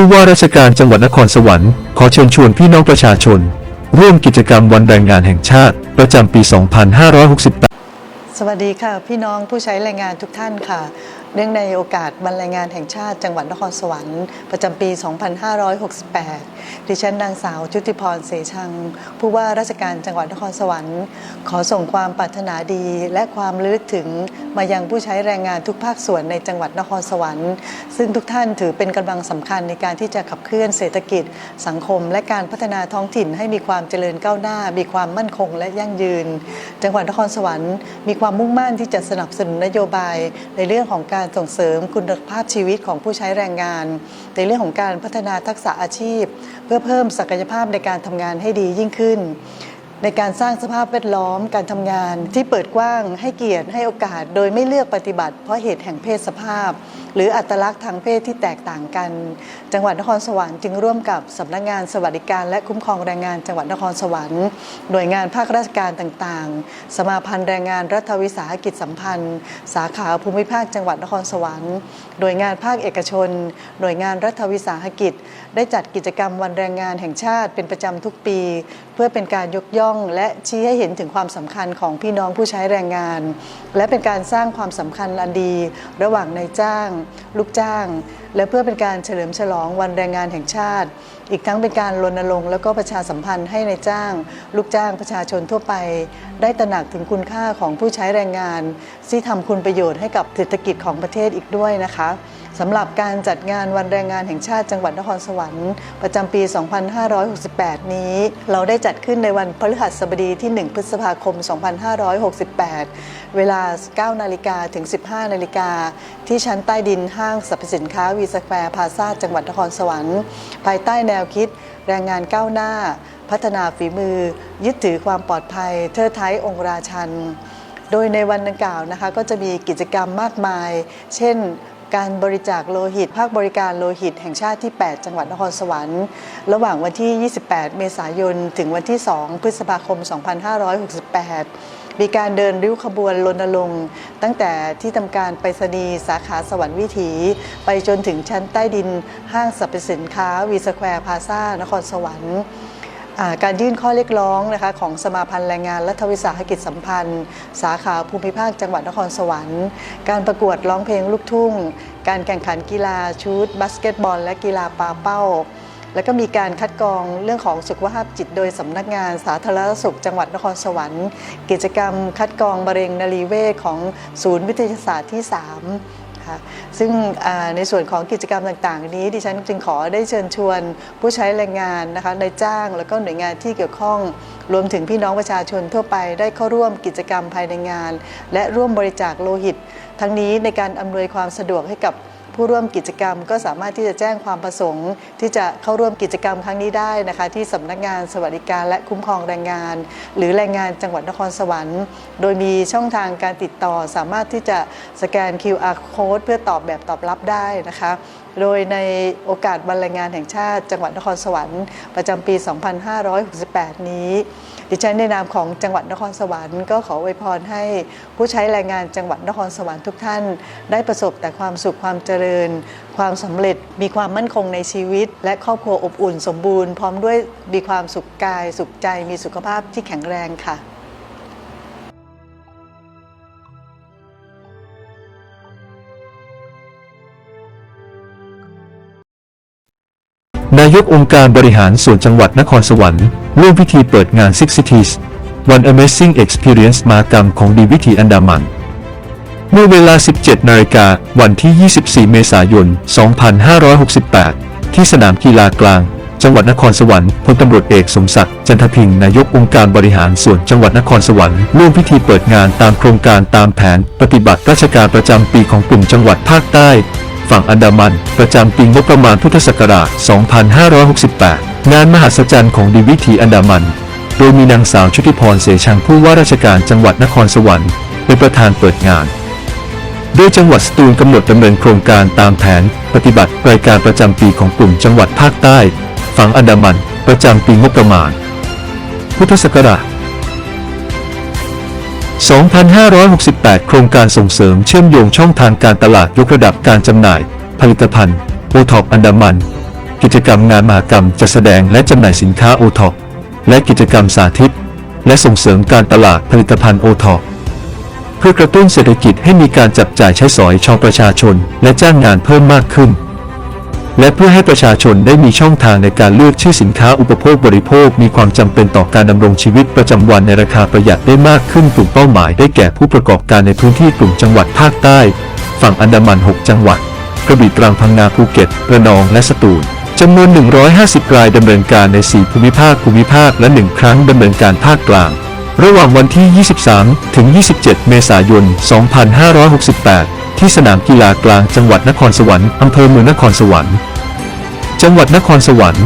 ผู้ว่าราชการจังหวัดนครสวรรค์ขอเชิญชวนพี่น้องประชาชน ร่วมกิจกรรมวันแรงงานแห่งชาติ ประจำปี 2568สวัสดีค่ะ พี่น้องผู้ใช้แรงงานทุกท่านค่ะ เนื่องในโอกาสวันแรงงานแห่งชาติจังหวัดนครสวรรค์ ประจำปี 2568 ดิฉันนางสาวชุติพรเสชัง ผู้ว่าราชการจังหวัดนครสวรรค์ ขอส่งความปรารถนาดีและความระลึกถึง มายังผู้ใช้แรงงานทุกภาคส่วนในจังหวัดนครสวรรค์ ซึ่งทุกท่านถือเป็นกำลังสำคัญในการที่จะขับเคลื่อนเศรษฐกิจ สังคม และการพัฒนาท้องถิ่นให้มีความเจริญก้าวหน้า มีความมั่นคงและยั่งยืน จังหวัดนครสวรรค์ มีความมุ่งมั่นที่จะสนับสนุนนโยบายในเรื่องของการส่งเสริมคุณภาพชีวิตของผู้ใช้แรงงาน ในเรื่องของการพัฒนาทักษะอาชีพ เพื่อเพิ่มศักยภาพในการทำงานให้ดียิ่งขึ้น ในการสร้างสภาพแวดล้อมการทำงานที่เปิดกว้างให้เกียรติให้โอกาส โดยไม่เลือกปฏิบัติเพราะเหตุแห่งเพศสภาพหรืออัตลักษณ์ทางเพศที่แตกต่างกัน จังหวัดนครสวรรค์จึงร่วมกับสำนักงานสวัสดิการ และคุ้มครองแรงงานจังหวัดนครสวรรค์หน่วยงานภาคราชการต่างๆ สมาพันธ์แรงงานรัฐวิสาหกิจสัมพันธ์ สาขาภูมิภาคจังหวัดนครสวรรค์หน่วยงานภาคเอกชน หน่วยงานรัฐวิสาหกิจ ได้จัดกิจกรรมวันแรงงานแห่งชาติเป็นประจำทุกปี เพื่อเป็นการยกย่อง และชี้ให้เห็นถึงความสำคัญของพี่น้องผู้ใช้แรงงาน และเป็นการสร้างความสำคัญอันดี ระหว่างนายจ้างลูกจ้าง และเพื่อเป็นการเฉลิมฉลองวันแรงงานแห่งชาติ อีกทั้งเป็นการรณรงค์และก็ประชาสัมพันธ์ให้ในจ้าง ลูกจ้างประชาชนทั่วไป ได้ตระหนักถึงคุณค่าของผู้ใช้แรงงานที่ทำคุณประโยชน์ให้กับเศรษฐกิจของประเทศอีกด้วยนะคะ สำหรับการจัดงานวันแรงงานแห่งชาติจังหวัดนครสวรรค์ประจำปี 2568 นี้ เราได้จัดขึ้นในวันพฤหัสบดีที่ 1 พฤษภาคม 2568 เวลา 9 นาฬิกาถึง 15 นาฬิกา ที่ชั้นใต้ดินห้างสรรพสินค้าวีสแควร์พาซาจังหวัดนครสวรรค์ ภายใต้แนวคิดแรงงานก้าวหน้า พัฒนาฝีมือ ยึดถือความปลอดภัย เทิดไทยองค์ราชัน โดยในวันดังกล่าวนะคะก็จะมีกิจกรรมมากมาย เช่น การบริจาคโลหิต ภาคบริการโลหิต แห่งชาติที่ 8 จังหวัดนครสวรรค์ ระหว่างวันที่ 28 เมษายน ถึงวันที่ 2 พฤษภาคม 2568 มีการเดินริ้วขบวนรณรงค์ตั้งแต่ที่ทำการไปรษณีย์สาขาสวรรค์วิถี ไปจนถึงชั้นใต้ดินห้างสรรพสินค้าวีสแควร์พาซานครสวรรค์ การยื่นข้อเรียกร้องนะคะของสมาพันธ์แรงงานรัฐวิสาหกิจสัมพันธ์ สาขาภูมิภาคจังหวัดนครสวรรค์ การประกวดร้องเพลงลูกทุ่ง การแข่งขันกีฬาชุดบาสเกตบอล และกีฬาปาเป้า แล้วก็มีการคัดกรองเรื่องของสุขภาพจิตโดยสำนักงานสาธารณสุขจังหวัดนครสวรรค์ กิจกรรมคัดกรองมะเร็งนรีเวชของศูนย์วิทยาศาสตร์ที่ 3 คะซึ่งในส่วนของกิจกรรมต่างๆ นี้ดิฉันจึงขอได้เชิญชวนผู้ใช้แรงงานนะคะในจ้างแล้วก็หน่วยงานที่เกี่ยวข้องรวมถึงพี่น้องประชาชนทั่วไปได้เข้าร่วมกิจกรรมภายในงาน และร่วมบริจาคโลหิต ทั้งนี้ในการอำนวยความสะดวกให้กับ ผู้ร่วมกิจกรรม ก็สามารถที่จะแจ้งความประสงค์ ที่จะเข้าร่วมกิจกรรมครั้งนี้ได้นะคะ ที่สำนักงานสวัสดิการและคุ้มครองแรงงาน หรือแรงงานจังหวัดนครสวรรค์ โดยมีช่องทางการติดต่อสามารถที่จะสแกน QR code เพื่อตอบแบบตอบรับได้นะคะ โดยในโอกาสวันแรงงานแห่งชาติ จังหวัดนครสวรรค์ประจำปี 2568 นี้ ดิฉันในนามของจังหวัดนครสวรรค์ก็ขออวยพรให้ผู้ใช้แรงงานจังหวัดนครสวรรค์ทุกท่าน ได้ประสบแต่ความสุขความเจริญ ความสำเร็จมีความมั่นคงในชีวิต และครอบครัวอบอุ่นสมบูรณ์ พร้อมด้วยมีความสุขกายสุขใจมีสุขภาพที่แข็งแรงค่ะ นายกองค์การบริหารส่วนจังหวัดนครสวรรค์ร่วมพิธีเปิดงาน Six Cities One Amazing Experience มากรรมของดีวิถีอันดามัน เมื่อเวลา 17 นาฬิกาวันที่ 24 เมษายน 2568 ที่สนามกีฬากลาง จังหวัดนครสวรรค์พลตำรวจเอกสมศักดิ์จันทพิงนายกองค์การบริหารส่วนจังหวัดนครสวรรค์ร่วมพิธีเปิดงานตามโครงการตามแผน ปฏิบัติราชการประจำปีของกลุ่มจังหวัดภาคใต้ ฝั่งอันดามัน ประจำปีงบประมาณพุทธศักราช 2568 งานมหัศจรรย์ของดีวิถีอันดามัน โดยมีนางสาวชุติพรเสชังผู้ว่าราชการจังหวัดนครสวรรค์เป็นประธานเปิดงานโดยจังหวัดสตูลกำหนดดำเนินโครงการตามแผน ปฏิบัติรายการประจำปีของกลุ่มจังหวัดภาคใต้ ฝั่งอันดามัน ประจำปีงบประมาณ พุทธศักราช 2568 โครงการส่งเสริมเชื่อมโยงช่องทางการตลาดยกระดับการจำหน่าย ผลิตภัณฑ์โอท็อปอันดามัน กิจกรรมงานมหกรรมจัดแสดงและจำหน่ายสินค้าโอท็อปและกิจกรรมสาธิต และส่งเสริมการตลาดผลิตภัณฑ์โอท็อปเพื่อกระตุ้นเศรษฐกิจให้มีการจับจ่ายใช้สอยชองประชาชน และจ้างงานเพิ่มมากขึ้น และเพื่อให้ประชาชนได้มีช่องทางในการเลือกชื่อสินค้าอุปโภคบริโภค มีความจำเป็นต่อการดำรงชีวิตประจำวันในราคาประหยัดได้มากขึ้นกลุ่มเป้าหมายได้แก่ผู้ประกอบการในพื้นที่กลุ่มจังหวัดภาคใต้ ฝั่งอันดามัน 6 จังหวัด กระบี่ตรังพังงาภูเก็ตระนองและสตูลจำนวน 150 รายดำเนินการใน 4 ภูมิภาคภูมิภาคและ 1 ครั้งดำเนินการภาคกลาง ระหว่างวันที่ 23 ถึง 27 เมษายน 2568 ที่สนามกีฬากลางจังหวัดนครสวรรค์อำเภอเมืองนครสวรรค์ จังหวัดนครสวรรค์